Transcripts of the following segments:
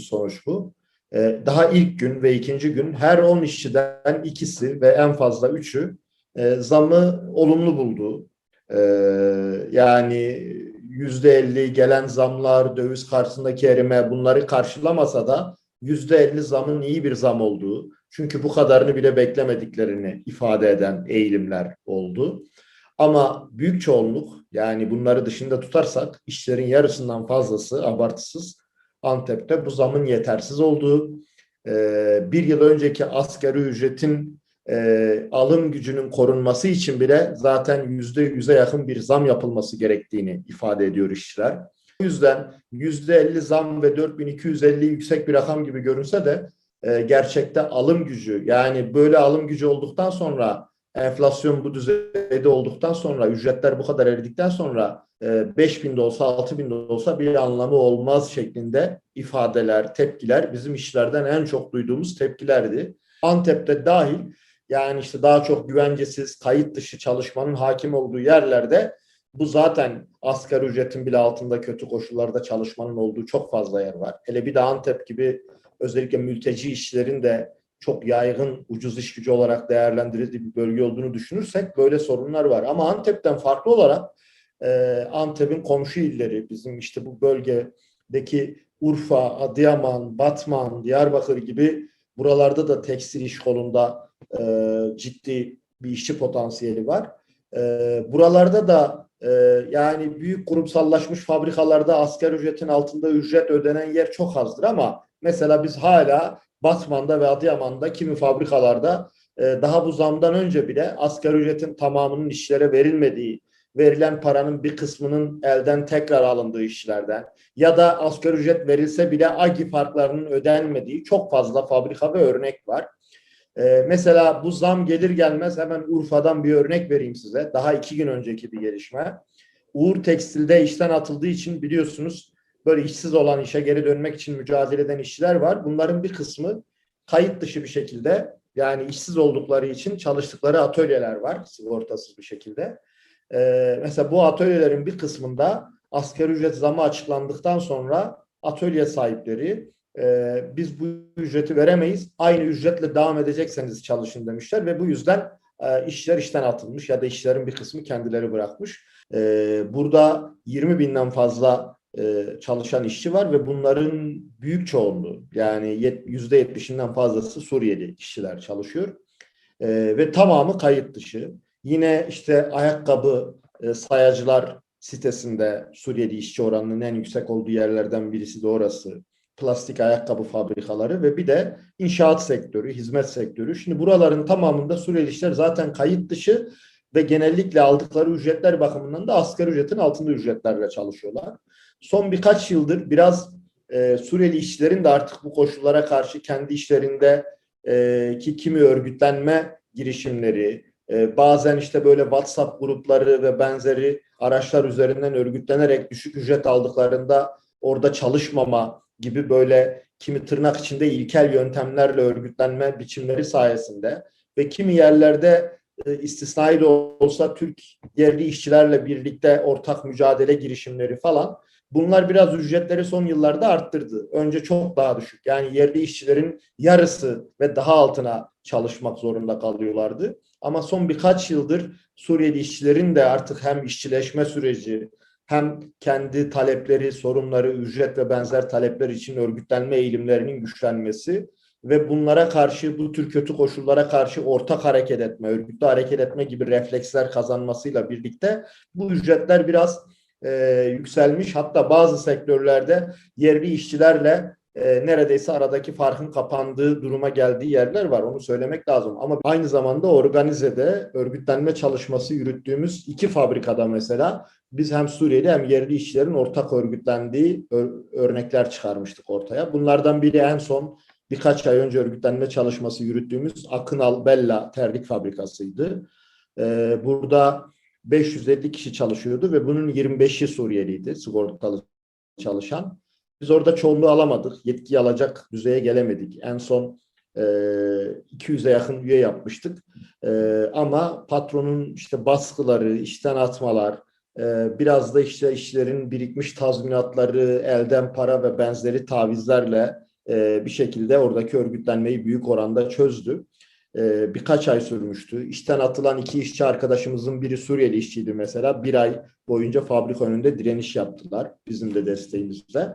bir sonuç bu. E, daha ilk gün ve ikinci gün her 10 işçiden ikisi ve en fazla üçü e, zamı olumlu buldu. E, yani yüzde elli gelen zamlar, döviz karşısındaki erime bunları karşılamasa da yüzde elli zamın iyi bir zam olduğu, çünkü bu kadarını bile beklemediklerini ifade eden eğilimler oldu. Ama büyük çoğunluk yani bunları dışında tutarsak işlerin yarısından fazlası abartısız Antep'te bu zamın yetersiz olduğu, bir yıl önceki asgari ücretin e, alım gücünün korunması için bile zaten yüzde yüze yakın bir zam yapılması gerektiğini ifade ediyor işçiler. O yüzden yüzde elli zam ve 4250 yüksek bir rakam gibi görünse de e, gerçekte alım gücü yani böyle alım gücü olduktan sonra enflasyon bu düzeyde olduktan sonra ücretler bu kadar eridikten sonra e, 5 bin de olsa 6 bin de olsa bir anlamı olmaz şeklinde ifadeler, tepkiler bizim işlerden en çok duyduğumuz tepkilerdi. Antep'te dahil yani işte daha çok güvencesiz, kayıt dışı çalışmanın hakim olduğu yerlerde bu zaten asgari ücretin bile altında kötü koşullarda çalışmanın olduğu çok fazla yer var. Hele bir de Antep gibi özellikle mülteci işlerin de çok yaygın ucuz iş gücü olarak değerlendirildiği bir bölge olduğunu düşünürsek böyle sorunlar var. Ama Antep'ten farklı olarak e, Antep'in komşu illeri bizim işte bu bölgedeki Urfa, Adıyaman, Batman, Diyarbakır gibi buralarda da tekstil iş kolunda e, ciddi bir işçi potansiyeli var. E, buralarda da e, yani büyük kurumsallaşmış fabrikalarda asgari ücretin altında ücret ödenen yer çok azdır ama mesela biz hala Batman'da ve Adıyaman'da kimi fabrikalarda e, daha bu zamdan önce bile asgari ücretin tamamının işlere verilmediği, verilen paranın bir kısmının elden tekrar alındığı işlerden ya da asgari ücret verilse bile AGİ farklarının ödenmediği çok fazla fabrika ve örnek var. Ee, mesela bu zam gelir gelmez hemen Urfa'dan bir örnek vereyim size. Daha iki gün önceki bir gelişme. Uğur Tekstil'de işten atıldığı için biliyorsunuz böyle işsiz olan işe geri dönmek için mücadele eden işçiler var. Bunların bir kısmı kayıt dışı bir şekilde yani işsiz oldukları için çalıştıkları atölyeler var sigortasız bir şekilde. Ee, mesela bu atölyelerin bir kısmında asgari ücret zamı açıklandıktan sonra atölye sahipleri e, biz bu ücreti veremeyiz. Aynı ücretle devam edecekseniz çalışın demişler ve bu yüzden e, işler işten atılmış ya da işlerin bir kısmı kendileri bırakmış. E, burada 20 binden fazla e, çalışan işçi var ve bunların büyük çoğunluğu yani yüzde yetmişinden fazlası Suriyeli işçiler çalışıyor e, ve tamamı kayıt dışı. Yine işte ayakkabı e, sayacılar sitesinde Suriyeli işçi oranının en yüksek olduğu yerlerden birisi de orası plastik ayakkabı fabrikaları ve bir de inşaat sektörü, hizmet sektörü. Şimdi buraların tamamında Suriyeli işler zaten kayıt dışı ve genellikle aldıkları ücretler bakımından da asgari ücretin altında ücretlerle çalışıyorlar. Son birkaç yıldır biraz e, Suriyeli işçilerin de artık bu koşullara karşı kendi işlerinde e, ki kimi örgütlenme girişimleri, e, bazen işte böyle WhatsApp grupları ve benzeri araçlar üzerinden örgütlenerek düşük ücret aldıklarında orada çalışmama gibi böyle kimi tırnak içinde ilkel yöntemlerle örgütlenme biçimleri sayesinde ve kimi yerlerde e, istisnai de olsa Türk yerli işçilerle birlikte ortak mücadele girişimleri falan bunlar biraz ücretleri son yıllarda arttırdı. Önce çok daha düşük. Yani yerli işçilerin yarısı ve daha altına çalışmak zorunda kalıyorlardı. Ama son birkaç yıldır Suriyeli işçilerin de artık hem işçileşme süreci hem kendi talepleri, sorunları, ücret ve benzer talepler için örgütlenme eğilimlerinin güçlenmesi ve bunlara karşı bu tür kötü koşullara karşı ortak hareket etme, örgütlü hareket etme gibi refleksler kazanmasıyla birlikte bu ücretler biraz e, yükselmiş. Hatta bazı sektörlerde yerli işçilerle e, neredeyse aradaki farkın kapandığı duruma geldiği yerler var. Onu söylemek lazım. Ama aynı zamanda organizede örgütlenme çalışması yürüttüğümüz iki fabrikada mesela biz hem Suriyeli hem yerli işçilerin ortak örgütlendiği örnekler çıkarmıştık ortaya. Bunlardan biri en son birkaç ay önce örgütlenme çalışması yürüttüğümüz Akınal Bella terlik fabrikasıydı. Ee, burada 550 kişi çalışıyordu ve bunun 25'i Suriyeliydi sigortalı çalışan. Biz orada çoğunluğu alamadık. Yetki alacak düzeye gelemedik. En son e, 200'e yakın üye yapmıştık. E, ama patronun işte baskıları, işten atmalar, e, biraz da işte işlerin birikmiş tazminatları, elden para ve benzeri tavizlerle e, bir şekilde oradaki örgütlenmeyi büyük oranda çözdü. Birkaç ay sürmüştü. İşten atılan iki işçi arkadaşımızın biri Suriyeli işçiydi mesela. Bir ay boyunca fabrika önünde direniş yaptılar bizim de desteğimizle.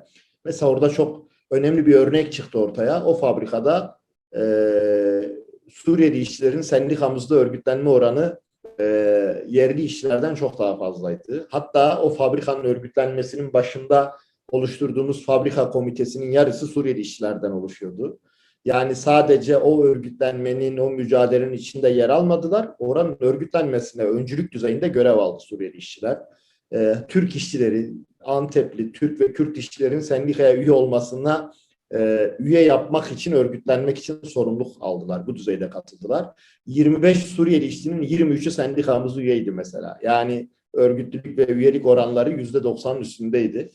Mesela orada çok önemli bir örnek çıktı ortaya. O fabrikada e, Suriyeli işçilerin sendikamızda örgütlenme oranı e, yerli işçilerden çok daha fazlaydı. Hatta o fabrikanın örgütlenmesinin başında oluşturduğumuz fabrika komitesinin yarısı Suriyeli işçilerden oluşuyordu. Yani sadece o örgütlenmenin, o mücadelenin içinde yer almadılar. Oranın örgütlenmesine öncülük düzeyinde görev aldı Suriyeli işçiler. Ee, Türk işçileri, Antepli, Türk ve Kürt işçilerin sendikaya üye olmasına e, üye yapmak için, örgütlenmek için sorumluluk aldılar. Bu düzeyde katıldılar. 25 Suriyeli işçinin 23'ü sendikamız üyeydi mesela. Yani örgütlülük ve üyelik oranları %90'ın üstündeydi.